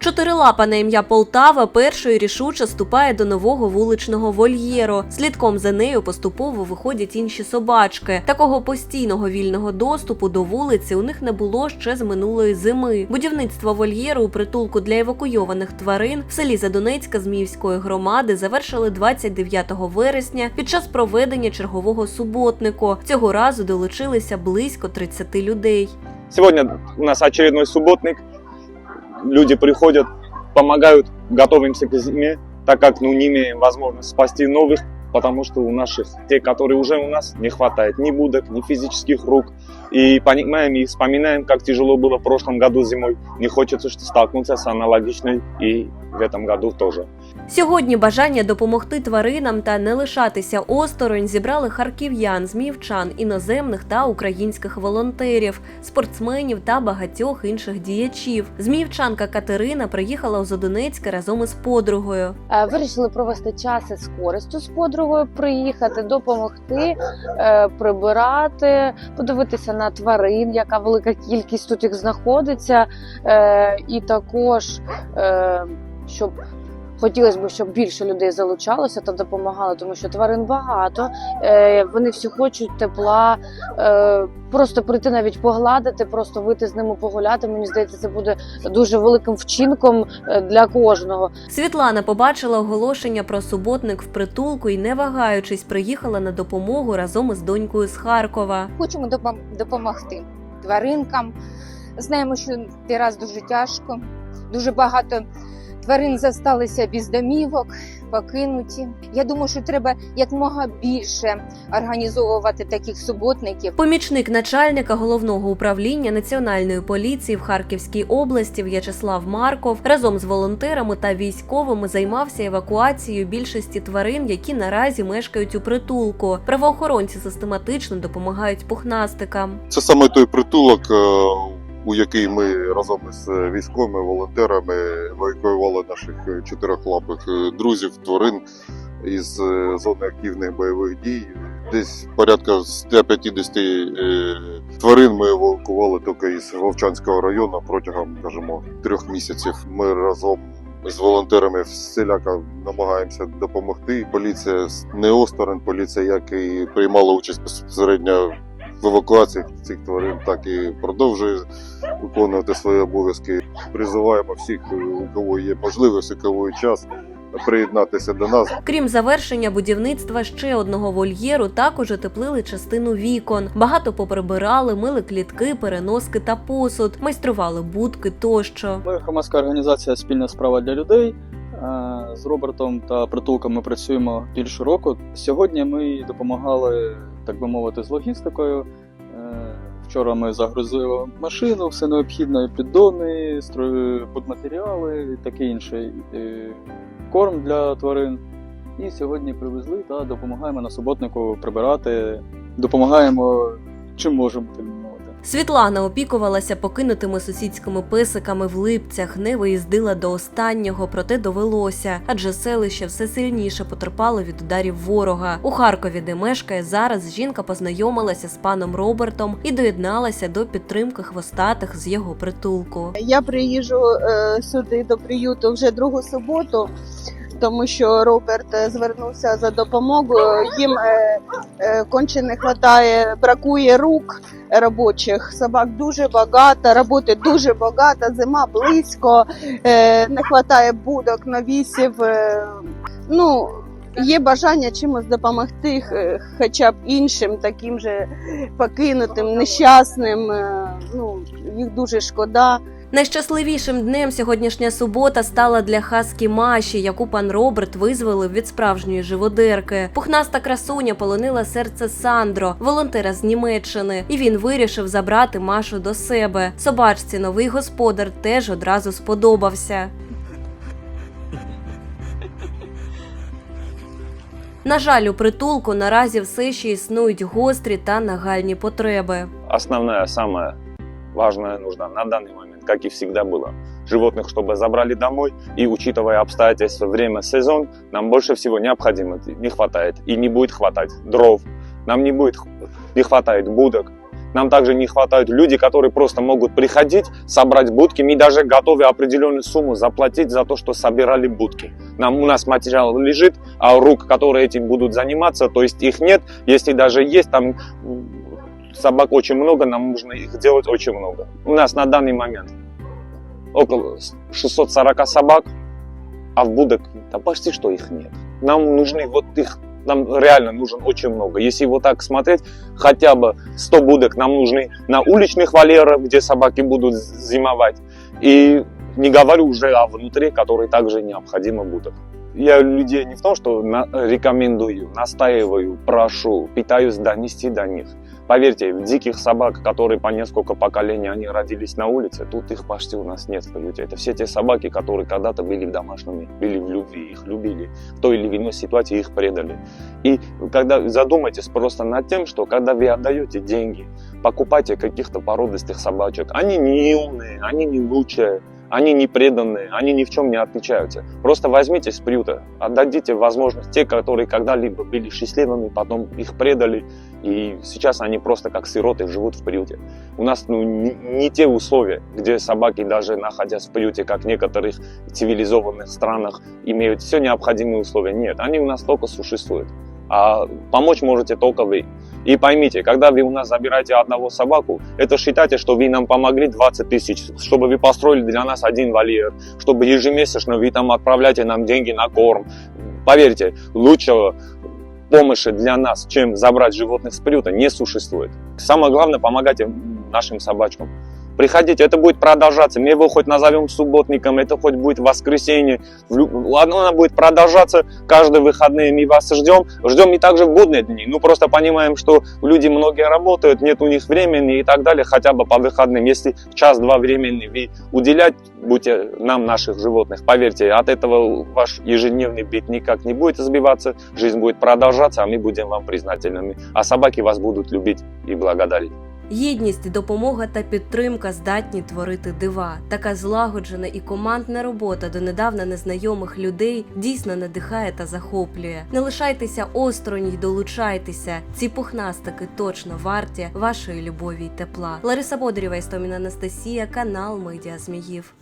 Чотирилапа на ім'я Полтава першою рішуче ступає до нового вуличного вольєру. Слідком за нею поступово виходять інші собачки. Такого постійного вільного доступу до вулиці у них не було ще з минулої зими. Будівництво вольєру у притулку для евакуйованих тварин в селі Задонецька Зміївської громади завершили 29 вересня під час проведення чергового суботнику. Цього разу долучилися близько 30 людей. Сегодня у нас очередной субботник. Люди приходят, помогают, готовимся к зиме, так как ну, не имеем возможности спасти новых, потому что у наших, те, которые уже у нас, не хватает ни будок, ни физических рук. И понимаем и вспоминаем, как тяжело было в прошлом году зимой. Не хочется что столкнуться с аналогичной и в этом году тоже. Сьогодні бажання допомогти тваринам та не лишатися осторонь зібрали харків'ян, зміївчан, іноземних та українських волонтерів, спортсменів та багатьох інших діячів. Зміївчанка Катерина приїхала у Задонецьке разом із подругою. Е, Вирішили провести час із користю з подругою, приїхати, допомогти, е, прибирати, подивитися на тварин, яка велика кількість тут їх знаходиться, е, і також щоб. Хотілося б, щоб більше людей залучалося та допомагало, тому що тварин багато. Е, вони всі хочуть тепла, е, просто прийти навіть погладити, просто вийти з ними погуляти. Мені здається, це буде дуже великим вчинком е, для кожного. Світлана побачила оголошення про суботник в притулку і, не вагаючись, приїхала на допомогу разом із донькою з Харкова. Хочемо допомогти тваринкам. Знаємо, що раз дуже тяжко. Дуже багато тварин зосталися без домівок, покинуті. Я думаю, що треба якмога більше організовувати таких суботників. Помічник начальника головного управління національної поліції в Харківській області В'ячеслав Марков разом з волонтерами та військовими займався евакуацією більшості тварин, які наразі мешкають у притулку. Правоохоронці систематично допомагають пухнастикам. Це саме той притулок, е, у який ми разом із військовими волонтерами евакуювали наших чотирьохлапих е, друзів, тварин із е, зони активних бойових дій. Десь порядка 150 е, тварин ми евакували тільки із Вовчанського району протягом, скажімо, трьох місяців. Ми разом з волонтерами всіляко намагаємося допомогти. Поліція не осторонь, поліція як і приймала участь безпосередньо в евакуації цих тварин, так і продовжує виконувати свої обов'язки. Призиваємо всіх, у кого є можливість, у кого є час, приєднатися до нас. Крім завершення будівництва ще одного вольєру, також утеплили частину вікон. Багато поприбирали, мили клітки, переноски та посуд, майстрували будки тощо. Ми громадська організація Спільна справа для людей. Е, З Робертом та притулком ми працюємо більше року. Сьогодні ми допомагали, так би мовити, з логістикою. Е, Вчора ми загрузили машину, все необхідне, піддони, доми будматеріали таке інше, е, корм для тварин. І сьогодні привезли та допомагаємо на суботнику прибирати, допомагаємо чим можемо. Світлана опікувалася покинутими сусідськими песиками в липцях, не виїздила до останнього, проте довелося, адже селище все сильніше потерпало від ударів ворога. У Харкові, де мешкає зараз, жінка познайомилася з паном Робертом і доєдналася до підтримки хвостатих з його притулку. Я приїжджу е, сюди до приюту вже другу суботу, тому що Роберт е, звернувся за допомогою. Їм е, е, конче не вистачає, бракує рук робочих. Собак дуже багато, роботи дуже багато, зима близько, не вистачає будок, навісів. Ну, Є бажання чимось допомогти, хоча б іншим, таким же покинутим, нещасним. Ну, їх дуже шкода. Найщасливішим днем сьогоднішня субота стала для Хаскі Маші, яку пан Роберт визволив від справжньої живодерки. Пухнаста красуня полонила серце Сандро, волонтера з Німеччини, і він вирішив забрати Машу до себе. Собачці новий господар теж одразу сподобався. На жаль, у притулку наразі все ще існують гострі та нагальні потреби. Основная, самая важная нужда на данный момент, как и всегда было. Животных, чтобы забрали домой, и учитывая обстоятельства, время, сезон, нам больше всего необходимо, не хватает и не будет хватать дров, нам не будет, не хватает будок, Нам также не хватают люди, которые просто могут приходить, собрать будки. Мы даже готовы определенную сумму заплатить за то, что собирали будки. Нам, у нас материал лежит, а рук, которые этим будут заниматься, то есть их нет. Если даже есть, там собак очень много, нам нужно их делать очень много. У нас на данный момент около 640 собак, а в будок да почти что их нет. Нам нужны вот их, нам реально нужен очень много. Если вот так смотреть, хотя бы 100 будок нам нужны на уличных вольерах, где собаки будут зимовать. И не говорю уже о внутри, которые также необходимо будут. Я людей не в том, что на- рекомендую, настаиваю, прошу, пытаюсь донести до них. Поверьте, диких собак, которые по несколько поколений они родились на улице, тут их почти у нас нет в приюте. Это все те собаки, которые когда-то были домашними, были в любви, их любили. В той или иной ситуации их предали. И когда задумайтесь просто над тем, что когда вы отдаете деньги, покупайте каких-то породистых собачек, они не умные, они не лучшие, они не преданные, они ни в чем не отличаются. Просто возьмите с приюта, отдадите возможность те, которые когда-либо были счастливыми, потом их предали, и сейчас они просто как сироты живут в приюте. У нас ну, не, не те условия, где собаки, даже находясь в приюте, как в некоторых цивилизованных странах, имеют все необходимые условия. Нет, они у нас только существуют. А помочь можете только вы. И поймите, когда вы у нас забираете одного собаку, это считайте, что вы нам помогли 20 тысяч, чтобы вы построили для нас один вольер, чтобы ежемесячно вы там отправляете нам деньги на корм. Поверьте, лучшего помощи для нас, чем забрать животных с приюта, не существует. Самое главное, помогайте нашим собачкам. Приходите, это будет продолжаться. Мы его хоть назовем субботником, это хоть будет воскресенье. Ладно, она будет продолжаться каждые выходные. Мы вас ждем. Ждем и также в будние дни. Ну, просто понимаем, что люди многие работают, нет у них времени и так далее, хотя бы по выходным. Если час-два времени вы уделять будете нам наших животных, поверьте, от этого ваш ежедневный бит никак не будет сбиваться, жизнь будет продолжаться, а мы будем вам признательными. А собаки вас будут любить и благодарить. Єдність, допомога та підтримка здатні творити дива. Така злагоджена і командна робота до недавна незнайомих людей дійсно надихає та захоплює. Не лишайтеся осторонь й долучайтеся. Ці пухнастики точно варті вашої любові й тепла. Лариса Бодрєва, Істоміна Анастасія, канал Медіа Зміїв.